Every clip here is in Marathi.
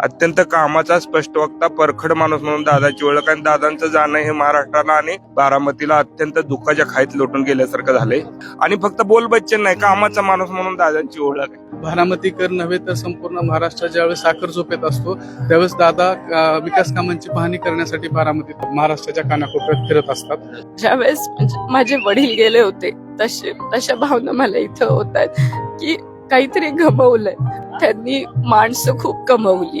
अत्यंत कामाचा स्पष्ट वक्ता परखड माणूस म्हणून दादाची ओळख आणि दादांचं जाणं हे महाराष्ट्राला आणि बारामतीला अत्यंत दुःखाच्या खाईत लोटून गेल्यासारखं झालंय. आणि फक्त बोल बच्चन नाही कामाचा माणूस म्हणून दादांची ओळख आहे. बारामतीकर नव्हे तर संपूर्ण महाराष्ट्र ज्यावेळेस साखर झोपेत असतो त्यावेळेस दादा विकास कामांची पाहणी करण्यासाठी बारामतीत महाराष्ट्राच्या कानाकोपऱ्यात फिरत असतात. ज्यावेळेस म्हणजे माझे वडील गेले होते तसे तशा भावना मला इथं होत आहेत की काहीतरी गमवलंय. त्यांनी माणसं खूप कमवली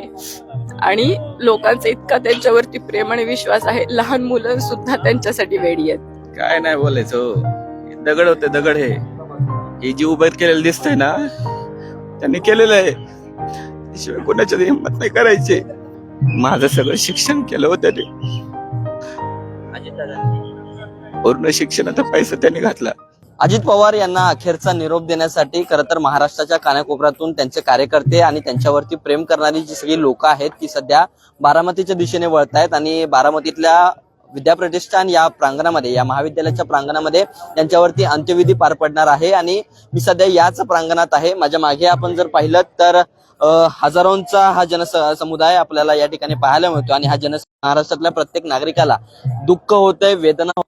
आणि लोकांचा इतका त्यांच्यावरती प्रेम आणि विश्वास आहे. लहान मुलं सुद्धा त्यांच्यासाठी वेडी आहेत. काय नाही बोलायचं हो. दगड होते दगड हे. हे जी उभं केलेलं दिसतंय ना त्यांनी केलेलं आहे. शिवाय कोणाच्या हिंमत नाही करायचे. माझं सगळं शिक्षण केलं होतं ते पूर्ण शिक्षणाचा पैसा त्यांनी घातला. अजित पवार यांना अखेरचा निरोप देण्यासाठी खरं तर महाराष्ट्राच्या कानाकोपऱ्यातून त्यांचे कार्यकर्ते आणि त्यांच्यावरती प्रेम करणारी जी सगळी लोक आहेत ती सध्या बारामतीच्या दिशेने वळत आहेत आणि बारामतीतल्या विद्याप्रतिष्ठान या प्रांगणामध्ये या महाविद्यालयाच्या प्रांगणामध्ये त्यांच्यावरती अंत्यविधी पार पडणार आहे आणि मी सध्या याच प्रांगणात आहे. माझ्या मागे आपण जर पाहिलं तर हजारोंचा हा जन समुदाय आपल्याला या ठिकाणी पाहायला मिळतो आणि हा जन महाराष्ट्रातल्या प्रत्येक नागरिकाला दुःख होतंय वेदना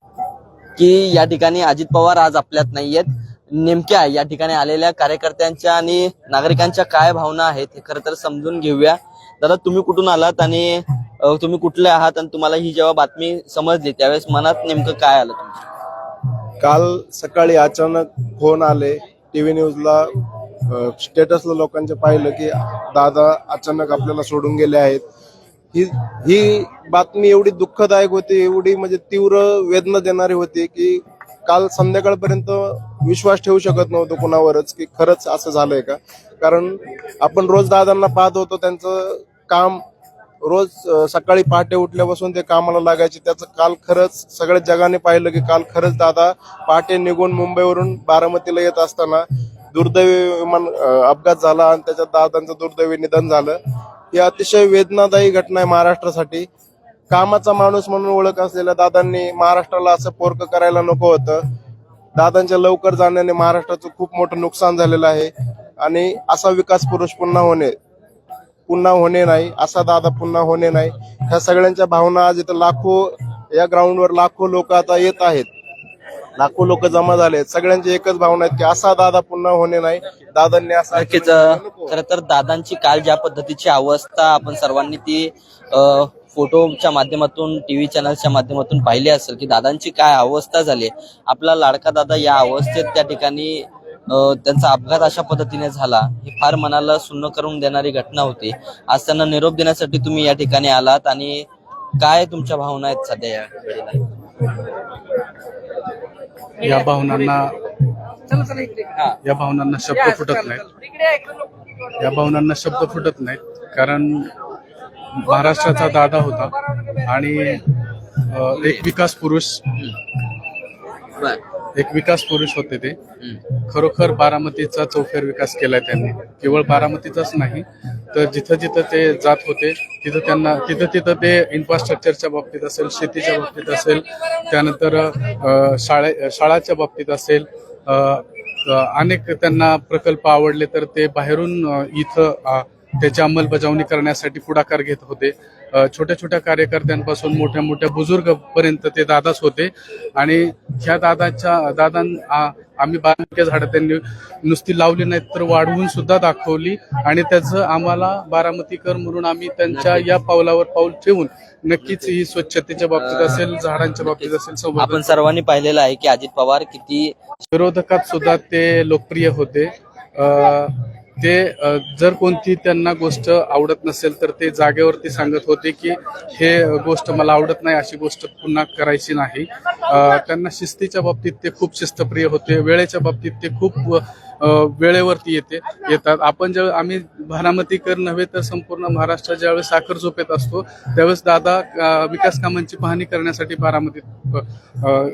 की या ठिकाणी अजित पवार आज आपल्यात नाहीयेत. नेमक्या या ठिकाणी आलेल्या कार्यकर्त्यांच्या आणि नागरिकांच्या काय भावना आहेत हे खरं तर समजून घेऊया. दादा तुम्ही कुठून आलात आणि तुम्ही कुठले आहात आणि तुम्हाला ही जेव्हा बातमी समजली त्यावेळेस मनात नेमकं काय आलं तुमच्या? काल सकाळी अचानक फोन आले टीव्ही न्यूजला स्टेटसला लोकांचे पाहिलं की दादा अचानक आपल्याला सोडून गेले आहेत. ही ही बातमी एवढी दुःखदायक होती एवढी म्हणजे तीव्र वेदना देणारी होती की काल संध्याकाळपर्यंत विश्वास ठेवू शकत नव्हतो कुणावरच की खरंच असं झालंय का? कारण आपण रोज दादांना पाहत होतो त्यांचं काम रोज सकाळी पहाटे उठल्यापासून ते कामाला लागायचे. त्याचं काल खरंच सगळ्या जगाने पाहिलं की काल खरंच दादा पहाटे निघून मुंबईवरून बारामतीला येत असताना दुर्दैवी विमान अपघात झाला आणि त्याच्यात दादांचं दुर्दैवी निधन झालं. ही अतिशय वेदनादायी घटना आहे महाराष्ट्रासाठी. कामाचा माणूस म्हणून ओळख असलेल्या दादांनी महाराष्ट्राला असं पोरक करायला नको होतं. दादांच्या लवकर जाण्याने महाराष्ट्राचं खूप मोठं नुकसान झालेलं आहे. आणि असा विकास पुरुष पुन्हा होणे पुन्हा होणे नाही असा दादा पुन्हा होणे नाही. ह्या सगळ्यांच्या भावना आज इथं लाखो या ग्राउंडवर लाखो लोक आता येत आहेत. लाखो लोक जमा झाले सगळ्यांची एकच भावना आहे की असा दादा पुन्हा होणे नाही. दादांनी असा नक्कीच खरं तर दादांची काल ज्या पद्धतीची अवस्था आपण सर्वांनी ती फोटोच्या माध्यमातून टीव्ही चॅनलच्या माध्यमातून पाहिली असेल की दादांची काय अवस्था झाली आपला लाडका दादा या अवस्थेत त्या ठिकाणी त्यांचा अपघात अशा पद्धतीने झाला ही फार मनाला सुन्न करून देणारी घटना होती. आज त्यांना निरोप देण्यासाठी तुम्ही या ठिकाणी आलात आणि काय तुमच्या भावना आहेत सध्या या? या भावनांना या भावनांना शब्द फुटत नाहीत. या भावनांना शब्द फुटत नाहीत कारण महाराष्ट्राचा दादा होता आणि एक विकास पुरुष एक विकास पुरुष होते ते. खरोखर बारामतीचा चौफेर विकास केलाय त्यांनी. केवळ बारामतीचाच नाही तर जिथं जिथं ते जात होते तिथं त्यांना तिथं तिथं ते इन्फ्रास्ट्रक्चरच्या बाबतीत असेल शेतीच्या बाबतीत असेल त्यानंतर शाळे शाळाच्या बाबतीत असेल अनेक त्यांना प्रकल्प आवडले तर ते बाहेरून इथं त्याची अंमलबजावणी करण्यासाठी पुढाकार घेत होते. छोट्या छोट्या कार्यकर्त्यांपासून मोठ्या मोठ्या बुजुर्ग पर्यंत ते दादाच होते. आणि ह्या दादाच्या दादां आ- आम्ही बारामती झाडं त्यांनी नुसती लावली नाहीत तर वाढवून सुद्धा दाखवली. आणि त्याचं आम्हाला बारामतीकर म्हणून आम्ही त्यांच्या या पावलावर पाऊल ठेवून नक्कीच ही स्वच्छतेच्या बाबतीत असेल झाडांच्या बाबतीत असेल आपण सर्वांनी पाहिलेलं आहे की अजित पवार किती विरोधकात सुद्धा ते लोकप्रिय होते. अ, ते जर कोणती त्यांना गोष्ट आवडत नसेल तर ते जागेवरती सांगत होते की हे गोष्ट मला आवडत नाही अशी गोष्ट पुन्हा करायची नाही. त्यांना शिस्तीच्या बाबतीत ते खूप शिस्तप्रिय होते. वेळेच्या बाबतीत ते खूप वेळेवरती येते येतात. आपण जेव्हा आम्ही बारामतीकर नव्हे तर संपूर्ण महाराष्ट्र ज्यावेळेस साखर झोपेत असतो त्यावेळेस दादा विकास कामांची पाहणी करण्यासाठी बारामतीत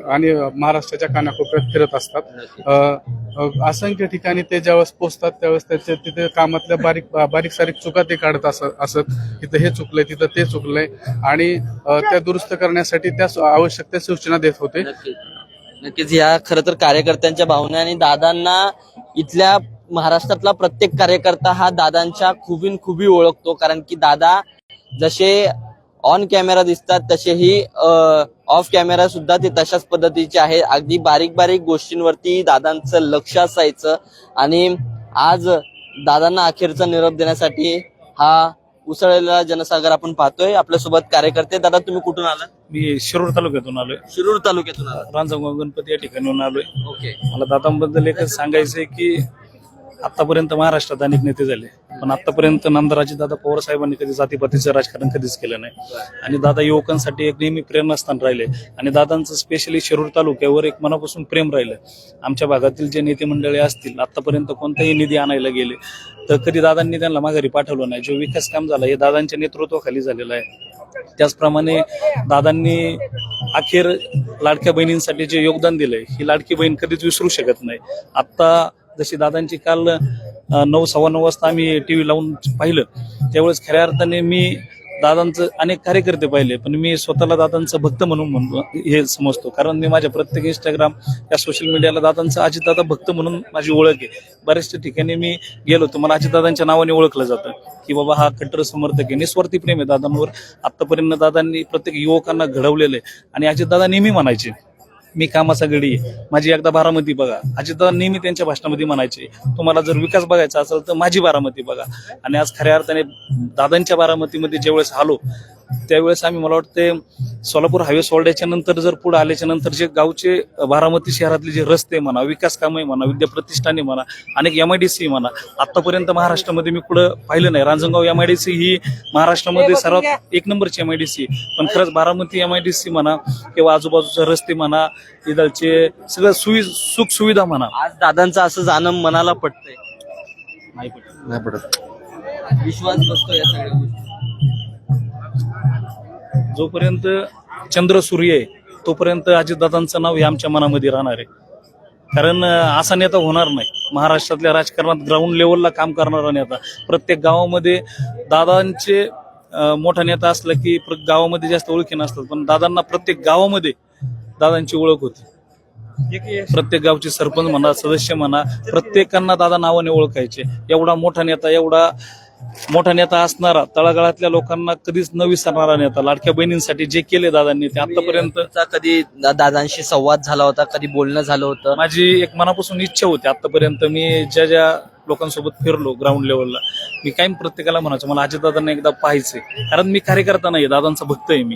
आणि महाराष्ट्राच्या कानाकोपऱ्यात फिरत असतात. असंख्य ठिकाणी ते ज्यावेळेस पोचतात त्यावेळेस त्याचे तिथे कामातल्या बारीक बारीक सारीक चुका ते काढत असत असत. तिथं हे चुकलंय तिथं ते चुकलंय. आणि त्या दुरुस्त करण्यासाठी त्या आवश्यक त्या सूचना देत होते. नक्कीच या खरं तर कार्यकर्त्यांच्या भावना आणि दादांना इथल्या महाराष्ट्रातला प्रत्येक कार्यकर्ता हा दादांच्या खुबीन खुबी ओळखतो. कारण की दादा जसे ऑन कॅमेरा दिसतात तसेही ऑफ कॅमेरा सुद्धा ते तशाच पद्धतीचे आहे अगदी बारीक बारीक गोष्टींवरती दादांचं लक्ष असायचं. आणि आज दादांना अखेरचा निरोप देण्यासाठी हा उसळलेला जनसागर आपण पाहतोय. आपल्यासोबत कार्यकर्ते. दादा तुम्ही कुठून आला मी शिरूर तालुक्यातून आलोय. शिरूर तालुक्यातून आला रांजणगाव गणपती या ठिकाणी आलोय. ओके मला दादांबद्दल एकच सांगायचंय की आतापर्यंत महाराष्ट्रात अनेक नेते झाले पण आतापर्यंत नामदाराजी दादा पवार साहेबांनी कधी जातीपातीचं राजकारण कधीच केलं नाही. आणि दादा युवकांसाठी एक नेहमी प्रेरणास्थान राहिले आणि दादांचं स्पेशली शिरूर तालुक्यावर एक मनापासून प्रेम राहिलं. आमच्या भागातील जे नेते मंडळी असतील आतापर्यंत कोणताही निधी आणायला गेले तर कधी दादांनी त्यांना माघारी पाठवलं नाही. जो विकास काम झाला हे दादांच्या नेतृत्वाखाली झालेलं आहे. त्याचप्रमाणे दादांनी अखेर लाडक्या बहिणींसाठी जे योगदान दिलंय ही लाडकी बहीण कधीच विसरू शकत नाही. आता जशी दादांची काल नऊ सव्वा नऊ वाजता आम्ही टीव्ही लावून पाहिलं त्यावेळेस खऱ्या अर्थाने मी दादांचं अनेक कार्यकर्ते पाहिले पण मी स्वतःला दादांचं भक्त म्हणून म्हणतो हे समजतो. कारण मी माझ्या प्रत्येक इंस्टाग्राम या सोशल मीडियाला दादांचं अजितदादा भक्त म्हणून माझी ओळख आहे. बऱ्याचशा ठिकाणी मी गेलो तर मला अजितदादांच्या नावाने ओळखलं जातं की बाबा हा कट्टर समर्थक आहे निस्वार्थी प्रेम आहे दादांवर. आतापर्यंत दादांनी प्रत्येक युवकांना घडवलेलं आहे आणि अजितदादा नेहमी म्हणायचे मी कामाचा गडी माझी एकदा बारामती बघा. अजितदादा नेहमी त्यांच्या भाषणामध्ये म्हणायचे तुम्हाला जर विकास बघायचा असेल तर माझी बारामती बघा. आणि आज खऱ्या अर्थाने दादांच्या बारामतीमध्ये ज्यावेळेस आलो त्यावेळेस आम्ही मला वाटते सोलापूर हायवे सोडल्याच्या नंतर जर पुढे आल्याच्यानंतर जे गावचे बारामती शहरातले जे रस्ते म्हणा विकास कामं म्हणा विद्या प्रतिष्ठाने म्हणा अनेक एम आय डी सी म्हणा आतापर्यंत महाराष्ट्रामध्ये मी कुठं पाहिलं नाही. Ranjangaon M I D C ही महाराष्ट्रामध्ये सर्वात एक नंबरची एम आय डी सी पण खरंच Baramati M I D C म्हणा किंवा आजूबाजूचे रस्ते म्हणा इथलचे सगळं सुवि सुख सुविधा म्हणा. आज दादांचं असं जाणं मनाला पटतंय. नाही पटत. नाही पडत विश्वास बसतो या सगळ्या गोष्टी जोपर्यंत चंद्र सूर्य आहे तोपर्यंत अजितदादांचं नाव हे आमच्या मनामध्ये राहणार आहे. कारण असा नेता होणार नाही. महाराष्ट्रातल्या राजकारणात ग्राउंड लेवलला काम करणारा नेता. प्रत्येक गावामध्ये दादांचे मोठा नेता असला की प्र- गावामध्ये जास्त ओळखी नसतात पण दादांना प्रत्येक गावामध्ये दादांची ओळख होती. प्रत्येक गावचे सरपंच म्हणा सदस्य म्हणा प्रत्येकांना दादा नावाने ओळखायचे. एवढा मोठा नेता एवढा मोठा नेता असणारा तळागाळातल्या लोकांना कधीच न विसरणारा नेता लाडक्या बहिणींसाठी जे केले दादांनी ते आतापर्यंत कधी दादांशी संवाद झाला होता कधी बोलणं झालं होतं? माझी एक मनापासून इच्छा होती आतापर्यंत. मी ज्या ज्या लोकांसोबत फिरलो ग्राउंड लेवलला मी कायम प्रत्येकाला म्हणायचो मला अजितदादांना एकदा पाहायचंय. कारण मी कार्यकर्ता नाही दादांचा भक्त आहे मी.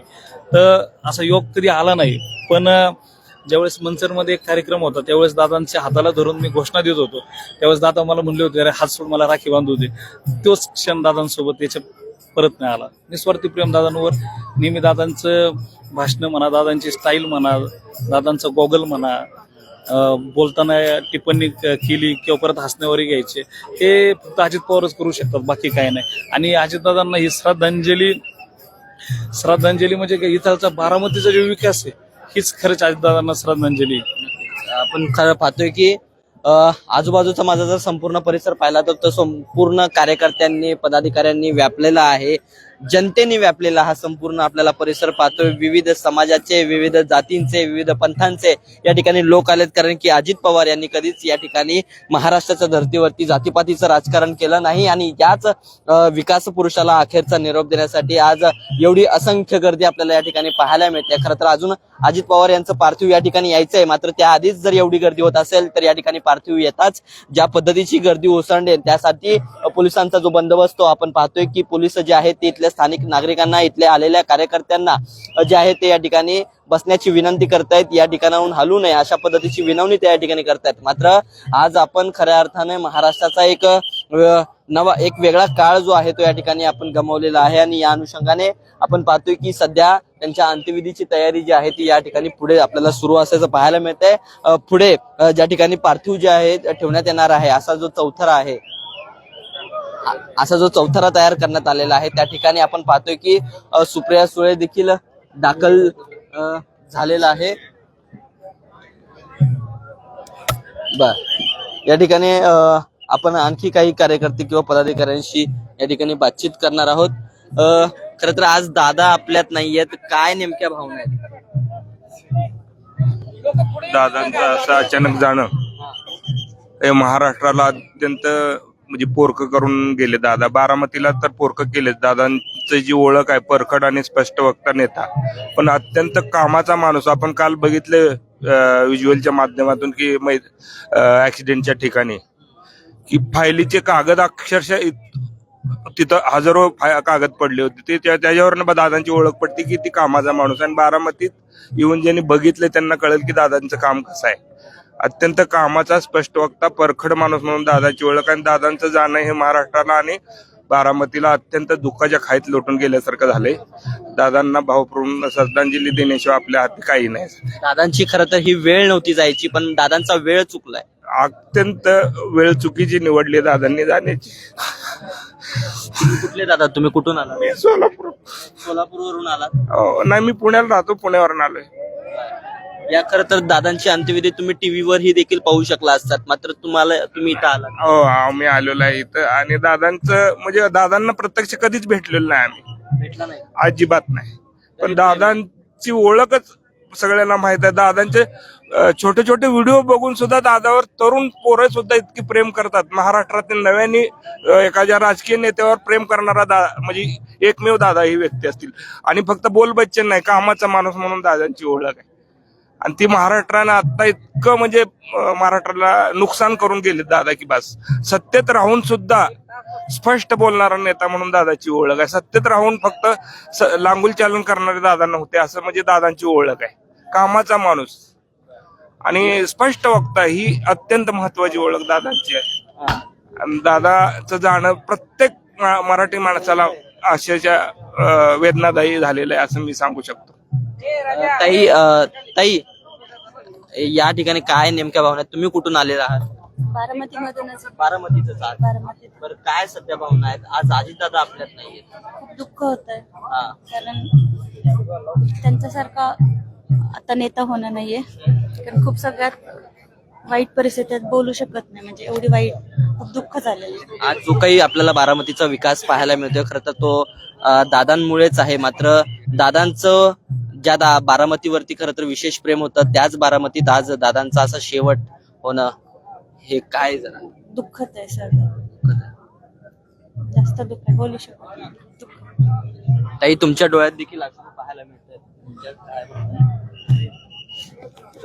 तर असा योग कधी आला नाही. पण ज्यावेळेस मंचरमध्ये एक कार्यक्रम होता त्यावेळेस दादांच्या हाताला धरून मी घोषणा देत होतो. त्यावेळेस दादा मला म्हणले होते अरे हात सोड मला राखी बांधू दे. तोच क्षण दादांसोबत त्याच्या परत नाही आला. निस्वार्थी प्रेम दादांवर नेहमी दादांचं भाषणं म्हणा दादांची स्टाईल म्हणा दादांचं गॉगल म्हणा अं, बोलताना टिप्पणी केली किंवा परत हसण्यावरही घ्यायचे. हे फक्त अजित पवारच करू शकतात बाकी काय नाही. आणि अजितदादांना ही श्रद्धांजली श्रद्धांजली म्हणजे काय? इथलचा बारामतीचा जो विकास आहे हीच खरंच अजितदादांना श्रद्धांजली. आपण खरं पाहतोय की आजूबाजूचा माझा जर संपूर्ण परिसर पाहिला तर तो संपूर्ण कार्यकर्त्यांनी पदाधिकाऱ्यांनी व्यापलेला आहे. जनतेने व्यापलेला हा संपूर्ण आपल्याला परिसर पाहतोय. विविध समाजाचे विविध जातींचे विविध पंथांचे या ठिकाणी लोक आलेत. कारण की अजित पवार यांनी कधीच या ठिकाणी महाराष्ट्राच्या धर्तीवरती जातीपातीचं राजकारण केलं नाही आणि याच विकास पुरुषाला अखेरचा निरोप देण्यासाठी आज एवढी असंख्य गर्दी आपल्याला या ठिकाणी पाहायला मिळते. खरं तर अजून अजित पवार यांचं पार्थिव या ठिकाणी यायचं आहे मात्र त्याआधीच जर एवढी गर्दी होत असेल तर या ठिकाणी पार्थिव येताच ज्या पद्धतीची गर्दी ओसंडेल त्यासाठी पोलिसांचा जो बंदोबस्त आपण पाहतोय की पोलीस जे आहेत ते इथल्या स्थानिक नागरिकांना इथल्या आलेल्या कार्यकर्त्यांना जे आहे ते या ठिकाणी बसण्याची विनंती करतायत या ठिकाणाहून हलू नये अशा पद्धतीची विनवणी त्या ठिकाणी करतायत. मात्र आज आपण खऱ्या अर्थाने महाराष्ट्राचा एक नवा एक वेगळा काळ जो आहे तो या ठिकाणी आपण गमावलेला आहे आणि या अनुषंगाने आपण पाहतोय की सध्या त्यांच्या अंत्यविधीची तयारी जी आहे ती या ठिकाणी पुढे आपल्याला सुरू असल्याचं पाहायला मिळतंय. पुढे ज्या ठिकाणी पार्थिव जे आहे ठेवण्यात येणार आहे असा जो चौथरा आहे असा जो चौथारा तयार करण्यात आलेला आहे त्या ठिकाणी आपण पाहतोय की सुप्रिया सुळे देखील दाखल झालेला आहे. बर. या ठिकाणी आपण आणखी काही कार्यकर्ते किंवा पदाधिकाऱ्यांशी या ठिकाणी बातचीत करणार आहोत. खर तर आज दादा आपल्यात नाहीयेत. काय नेमक्या भावना आहेत? दादांचं असं अचानक जाणं हे महाराष्ट्राला अत्यंत म्हणजे पोरक करून गेले दादा. बारामतीला तर पोरक केले दादांची जी ओळख आहे परखड आणि स्पष्ट वक्ता नेता. पण अत्यंत कामाचा माणूस. आपण काल बघितले व्हिज्युअलच्या माध्यमातून की ऍक्सिडेंटच्या ठिकाणी. की फायलीचे कागद अक्षरशः तिथं हजारो कागद पडले होते. ते त्या- त्याच्यावरनं बा- दादांची ओळख पडते की ती कामाचा माणूस आणि बारामतीत येऊन ज्यांनी बघितले त्यांना कळेल की दादांचं काम कसं आहे. अत्यंत कामाचा स्पष्ट वक्ता परखड माणूस म्हणून दादाची ओळख आणि दादांचं जाणं हे महाराष्ट्राला आणि बारामतीला अत्यंत दुःखाच्या खाईत लोटून गेल्यासारखं झालंय. दादांना भावपूर्ण श्रद्धांजली देण्याशिवाय आपल्या हाती काही नाही. दादांची खरं तर ही वेळ नव्हती जायची पण दादांचा वेळ चुकलाय. अत्यंत वेळ चुकीची निवडली दादांनी जाण्याची. कुठले दादा? तुम्ही कुठून आला मी सोलापूर. सोलापूरवरून आलात. अहो, नाही मी पुण्याला राहतो पुण्यावरून आलोय. या खरं तर दादांची अंत्यविधी तुम्ही टीव्हीवर ही देखील पाहू शकला असतात. मात्र तुम्हाला तुम्ही इथं आलात. हो अहो, मी आलेलो आहे इथं. आणि दादांचं म्हणजे दादांना प्रत्यक्ष कधीच भेटलेलो नाही आम्ही. भेटला नाही. अजिबात नाही. पण दादांची ओळखच सगळ्यांना माहीत आहे. दादांचे अं, छोटे छोटे व्हिडिओ बघून सुद्धा दादावर तरुण पोरं सुद्धा इतकी प्रेम करतात. महाराष्ट्रातील नव्याने अं, एखाद्या राजकीय नेत्यावर प्रेम करणारा दा म्हणजे एकमेव दादा ही व्यक्ती असतील. आणि फक्त बोल बच्चन नाही कामाचा माणूस म्हणून दादांची ओळख आहे. आणि ती महाराष्ट्रानं आता इतकं म्हणजे महाराष्ट्राला नुकसान करून गेले दादा की बस. सत्तेत राहून सुद्धा स्पष्ट बोलणारा नेता म्हणून दादाची ओळख आहे. सत्तेत राहून फक्त लांगुल चालन करणारे दादा नव्हते असं म्हणजे दादांची ओळख आहे. कामाचा माणूस. आणि स्पष्ट वक्ता ही अत्यंत महत्वाची ओळख दादांची आहे. आणि दादाचं जाणं प्रत्येक मराठी माणसाला अशाच्या वेदनादायी झालेलं आहे असं मी सांगू शकतो. ताई ताई या ठिकाणी काय नेमक्या भावना आहेत? तुम्ही कुठून आलेला आहात? बारामती मधूनच बारामतीच आहात. बारामतीत. बरं काय सध्या भावना आहेत? आज अजितदादा आपल्यात नाहीयेत खूप दुःख होत आहे. हा. कारण त्यांच्यासारखा आता नेता होणं नाहीये. कारण खूप सगळ्यात वाईट परिस्थितीत बोलू शकत नाही. म्हणजे एवढी वाईट खूप दुःख झालेलं आहे. आज जो काही आपल्याला बारामतीचा विकास पाहायला मिळतोय खरं तर तो अं, दादांमुळेच आहे. मात्र दादांचं ज्या दा बारामतीवरती खरं तर विशेष प्रेम होतं त्याच बारामतीत आज दादांचा असं शेवट होणं हे काय जरा? दुःखच आहे सगळं जास्त दुःख आहे. बोलू शकत नाही दुःख. ताई तुमच्या डोळ्यात देखील असं पाहायला आहे?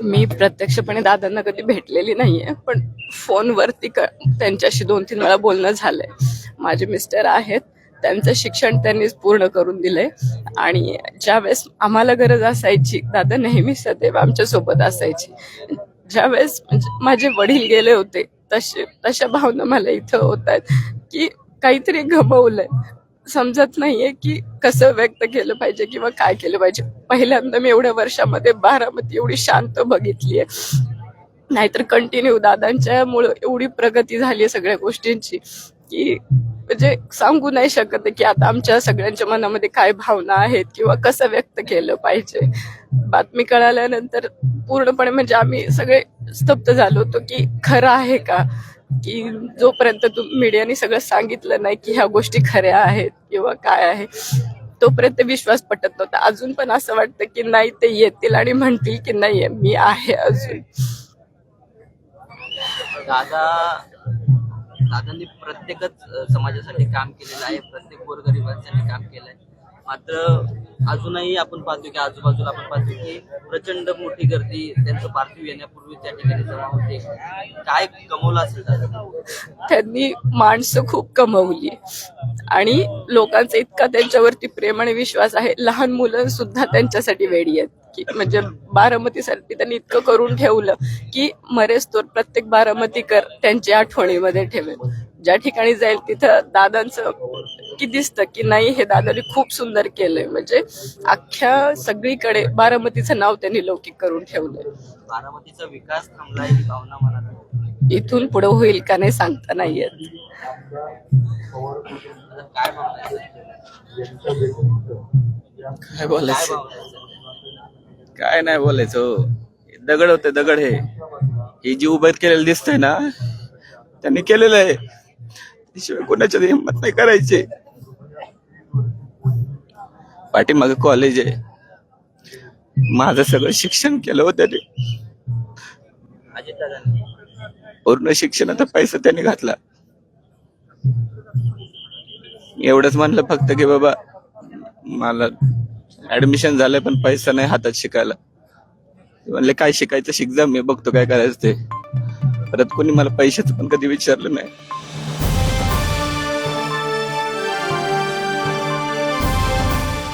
मी प्रत्यक्षपणे दादांना कधी भेटलेली नाहीये पण फोनवरती क- त्यांच्याशी दोन तीन वेळा बोलणं झालंय. माझे मिस्टर आहेत त्यांचं शिक्षण त्यांनीच पूर्ण करून दिलंय. आणि ज्यावेळेस आम्हाला गरज असायची दादा नेहमी सदैव आमच्यासोबत असायची. ज्यावेळेस म्हणजे माझे वडील गेले होते तसे तशा भावना मला इथं होत आहेत की काहीतरी गमवलंय समजत नाहीये की कसं व्यक्त केलं पाहिजे किंवा काय केलं पाहिजे. पहिल्यांदा मी एवढ्या वर्षामध्ये बारामती एवढी शांत बघितली आहे नाहीतर कंटिन्यू दादांच्या मुळे एवढी प्रगती झाली आहे सगळ्या गोष्टींची की म्हणजे सांगू नाही शकत की आता आमच्या सगळ्यांच्या मनामध्ये काय भावना आहेत किंवा कसं व्यक्त केलं पाहिजे. बातमी कळाल्यानंतर पूर्णपणे म्हणजे आम्ही सगळे स्तब्ध झालो होतो की खरं आहे का? की जोपर्यंत तू मीडियाने सगळं सांगितलं नाही की ह्या गोष्टी खऱ्या आहेत किंवा काय आहे तोपर्यंत विश्वास पटत नव्हता. अजून पण असं वाटतं की नाही ते येतील आणि म्हणतील की नाही मी आहे अजून. दादा दादांनी प्रत्येकच समाजासाठी काम केलेलं आहे. प्रत्येक गोरगरिबांसाठी काम केलंय. मात्र अजूनही आपण पाहतो की आजूबाजूला आपण पाहतो की प्रचंड मोठी गर्दी त्यांचं पार्थिव येण्यापूर्वी त्या ठिकाणी जमा होते. काय कमवलं असेल त्यांनी माणसं खूप कमवली. आणि लोकांचा इतका त्यांच्यावरती प्रेम आणि विश्वास आहे. लहान मुलं सुद्धा त्यांच्यासाठी वेडी आहेत. की म्हणजे बारामतीसाठी त्यांनी इतकं करून ठेवलं की मरेस्तोर प्रत्येक बारामतीकर त्यांच्या आठवणीमध्ये ठेवेल. ज्या ठिकाणी जाईल तिथं दादांचं की दिसतं की नाही हे दादाने खूप सुंदर केलंय. म्हणजे अख्ख्या सगळीकडे बारामतीचं नाव त्यांनी लौकिक करून ठेवलंय. बारामतीचा विकास थांबलाय ही भावना मनात इथून पुढे होईल का नाही सांगता नाही येत. आता काय भावना आहे? काय काय बोलायचं भावना आहे? काय नाही बोलायचं हो. दगड होते दगड हे. हे जी उभं केलेलं दिसतंय ना त्यांनी केलेलं आहे. त्याशिवाय कोणाच्या हिंमत नाही करायचे. पाठीमागे कॉलेज आहे. माझं सगळं शिक्षण केलं होतं ते. पूर्ण शिक्षणाचा पैसा त्याने घातला. एवढंच म्हणलं फक्त की बाबा मला ऍडमिशन झालंय पण पैसा नाही हातात शिकायला. ते म्हणले काय शिकायचं? शिक जा मी बघतो काय करायचं ते. परत कोणी मला पैशाचं पण कधी विचारलं नाही.